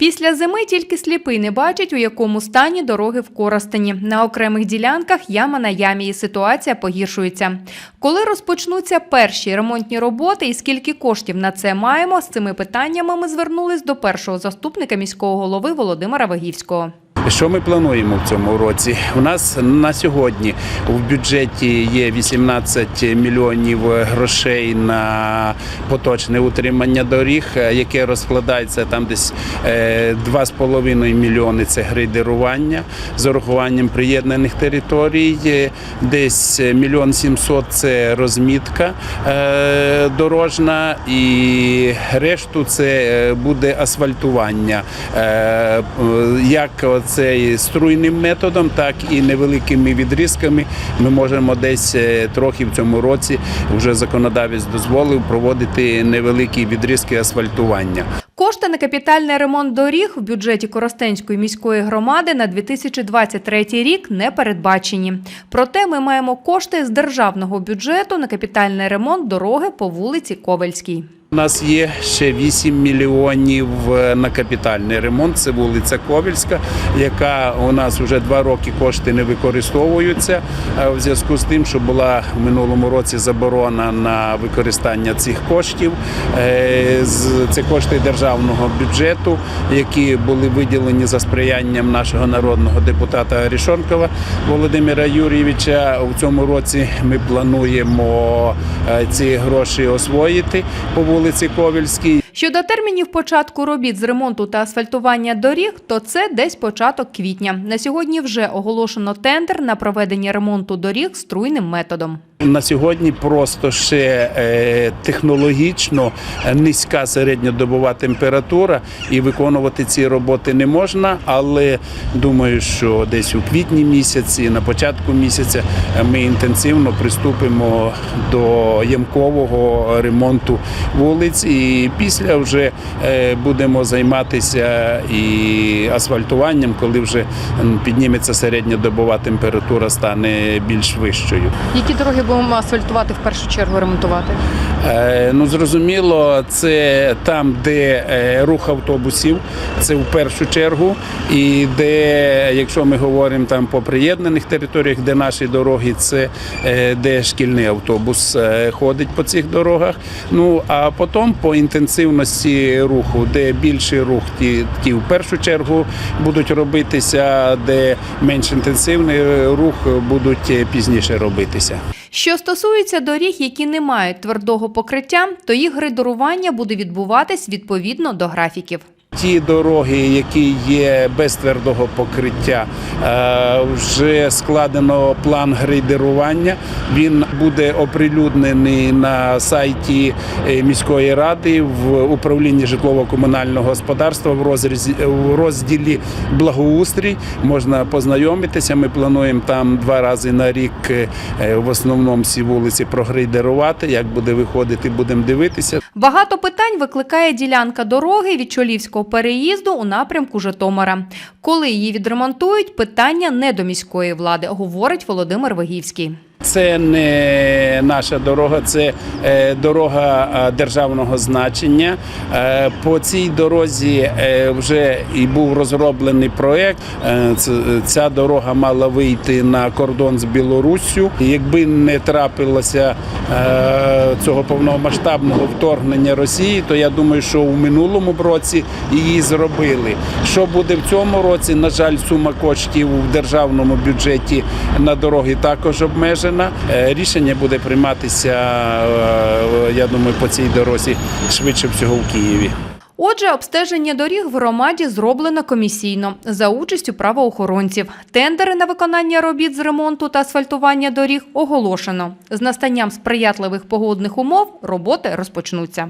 Після зими тільки сліпий не бачить, у якому стані дороги в Коростені. На окремих ділянках яма на ямі і ситуація погіршується. Коли розпочнуться перші ремонтні роботи і скільки коштів на це маємо, з цими питаннями ми звернулись до першого заступника міського голови Володимира Вагівського. Що ми плануємо в цьому році? У нас на сьогодні в бюджеті є 18 мільйонів грошей на поточне утримання доріг, е, яке розкладається там десь е, 2,5 мільйони це грейдерування з урахуванням приєднаних територій, е, десь мільйон 700 це розмітка е, дорожна і решту це е, буде асфальтування. Е, е, Як це струйним методом, так і невеликими відрізками. Ми можемо десь е, трохи в цьому році вже законодавець дозволив проводити невеликі відрізки асфальтування. Кошти на капітальний ремонт доріг в бюджеті Коростенської міської громади на 2023 рік не передбачені. Проте ми маємо кошти з державного бюджету на капітальний ремонт дороги по вулиці Ковельській. У нас є ще 8 мільйонів е, на капітальний ремонт. Це вулиця Ковільська, яка у нас вже два роки кошти не використовуються е, в зв'язку з тим, що була в минулому році заборона на використання цих коштів. Е, Це кошти державного бюджету, які були виділені за сприянням нашого народного депутата Рішонкова Володимира Юрійовича. У цьому році ми плануємо е, ці гроші освоїти по вулиці Ковільській. Щодо термінів початку робіт з ремонту та асфальтування доріг, то це десь початок квітня. На сьогодні вже оголошено тендер на проведення ремонту доріг струйним методом. На сьогодні просто ще е, технологічно низька середньодобова температура і виконувати ці роботи не можна. Але думаю, що десь у квітні місяці, на початку місяця, ми інтенсивно приступимо до ямкового ремонту вулиць. І після вже е, будемо займатися і асфальтуванням, коли вже підніметься середньодобова температура, стане більш вищою. Які дороги будемо асфальтувати в першу чергу ремонтувати? Е, Ну зрозуміло, це там, де е, рух автобусів, це в першу чергу, і де, якщо ми говоримо там по приєднаних територіях, де наші дороги, це е, де шкільний автобус е, ходить по цих дорогах. Ну а потім по інтенсивності руху, де більший рух, ті, ті в першу чергу будуть робитися, де менш інтенсивний рух будуть е, пізніше робитися. Що стосується доріг, які не мають твердого покриття, то їх грейдерування буде відбуватись відповідно до графіків. Ті дороги, які є без твердого покриття, е, вже складено план грейдерування. Він буде оприлюднений на сайті е, міської ради в управлінні житлово-комунального господарства в розрізі розділі благоустрій. Можна познайомитися. Ми плануємо там два рази на рік е, в основному всі вулиці прогрейдерувати. Як буде виходити, будемо дивитися. Багато питань викликає ділянка дороги від Чолівського переїзду у напрямку Житомира. Коли її відремонтують, питання не до міської влади, говорить Володимир Вигівський. Це не наша дорога, це е, дорога е, державного значення. Е, По цій дорозі вже і був розроблений проєкт. Е, Ця дорога мала вийти на кордон з Білоруссю. Якби не трапилося цього повномасштабного вторгнення Росії, то я думаю, що у минулому році її зробили. Що буде в цьому році? На жаль, сума коштів в державному бюджеті на дороги також обмежена. Е, Рішення буде прийматися, е, я думаю, по цій дорозі швидше всього в Києві. Отже, обстеження доріг в громаді зроблено комісійно за участю правоохоронців. Тендери на виконання робіт з ремонту та асфальтування доріг оголошено. З настанням сприятливих погодних умов роботи розпочнуться.